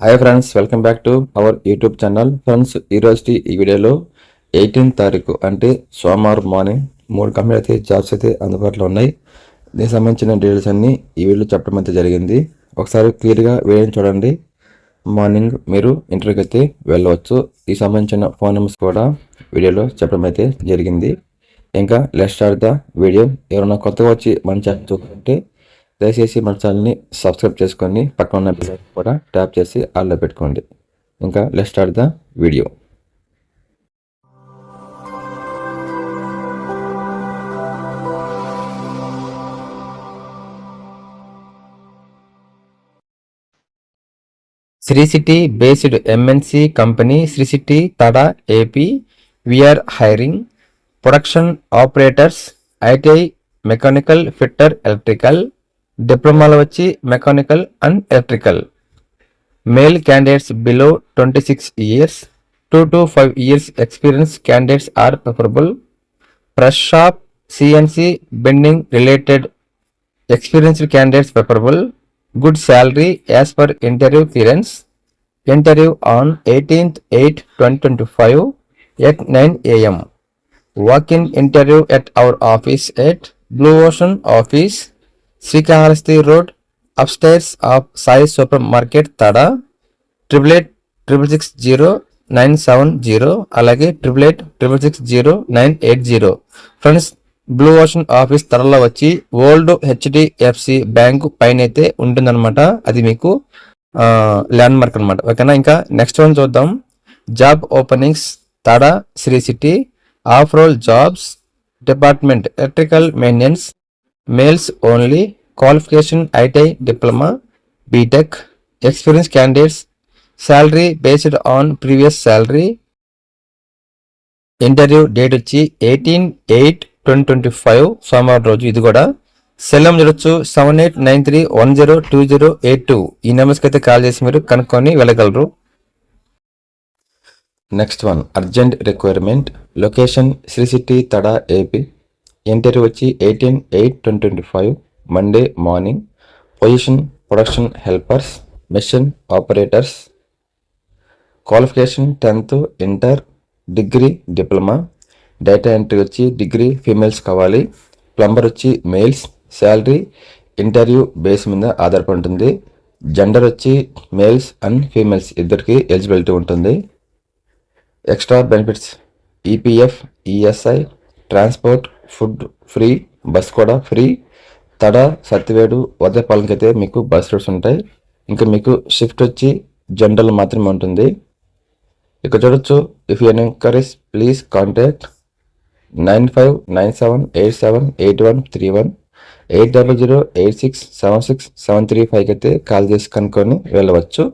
Hi friends welcome back to our YouTube channel friends ఈరోజు ఈ వీడియోలో ఎయిటీన్ తారీఖు అంటే సోమవారం మార్నింగ్ మూడు కంపెనీలు అయితే జాబ్స్ అయితే అందుబాటులో ఉన్నాయి. దీనికి సంబంధించిన డీటెయిల్స్ అన్ని ఈ వీడియోలో చెప్పడం అయితే జరిగింది. ఒకసారి క్లియర్గా వీడియో చూడండి. మార్నింగ్ మీరు ఇంటర్వ్యూకి అయితే వెళ్ళవచ్చు. ఈ సంబంధించిన ఫోన్ నెంబర్స్ కూడా వీడియోలో చెప్పడం అయితే జరిగింది. ఇంకా లెస్ట్ ఆర్ ద వీడియో ఎవరైనా కొత్తగా వచ్చి మన ఛానల్ చూసుకుంటే దయచేసి మన ఛానల్ని సబ్స్క్రైబ్ చేసుకొని పక్కన ఉన్న బెల్ కూడా ట్యాప్ చేసి ఆల్లో పెట్టుకోండి. ఇంకా let start the video Sri City based MNC company Sri City Tada AP we are hiring production operators ITI mechanical fitter electrical డిప్లొమాలో వచ్చి mechanical and electrical male candidates below twenty six years two to five years experience candidates are preferable press shop CNC bending related experienced candidates preferable good salary as per interview clearance interview on 18th 8 2025 at 9 am walk-in interview at our office at blue ocean office Srikalahasti road upstairs of Sai super market Tada triple eight triple six zero nine seven zero అలాగే triple eight triple six zero nine eight zero. Friends blue ocean office త్వరలో వచ్చి old HDFC bank పైన అయితే ఉంటుందన్నమాట. అది మీకు land mark అనమాట ఓకేనా? ఇంకా నెక్స్ట్ వన్ చూద్దాం. Job openings Tada Sri City off role jobs department electrical maintenance males only qualification ITI diploma BTech experience candidates salary based on previous salary interview date వచ్చి eighteen eight twenty twenty five సోమవారం రోజు. ఇది కూడా cell number చూడొచ్చు seven eight nine three one zero two zero eight two ఈ నెంబర్స్కి అయితే call చేసి మీరు కనుక్కొని వెళ్ళగలరు. Next one urgent requirement location Sri City Tada AP interview వచ్చి eighteen eight twenty twenty five Monday morning position production helpers machine operators qualification tenth inter degree diploma data entry వచ్చి degree females కావాలి. Plumber వచ్చి males salary interview base మీద ఆధారపడి ఉంటుంది gender వచ్చి males and females ఇద్దరికి eligibility ఉంటుంది. Extra benefits EPF ESI transport food free bus కూడా ఫ్రీ. తడ సత్యవేడు ఉదయపాలెంకి అయితే మీకు బస్ రూట్స్ ఉంటాయి. ఇంకా మీకు షిఫ్ట్ వచ్చి జనరల్ మాత్రమే ఉంటుంది. ఇక్కడ చూడొచ్చు if you encourage please contact nine five nine seven eight seven eight one three one eight double zero eight six seven six seven three ఫైవ్కి అయితే కాల్ చేసి కనుక్కొని వెళ్ళవచ్చు.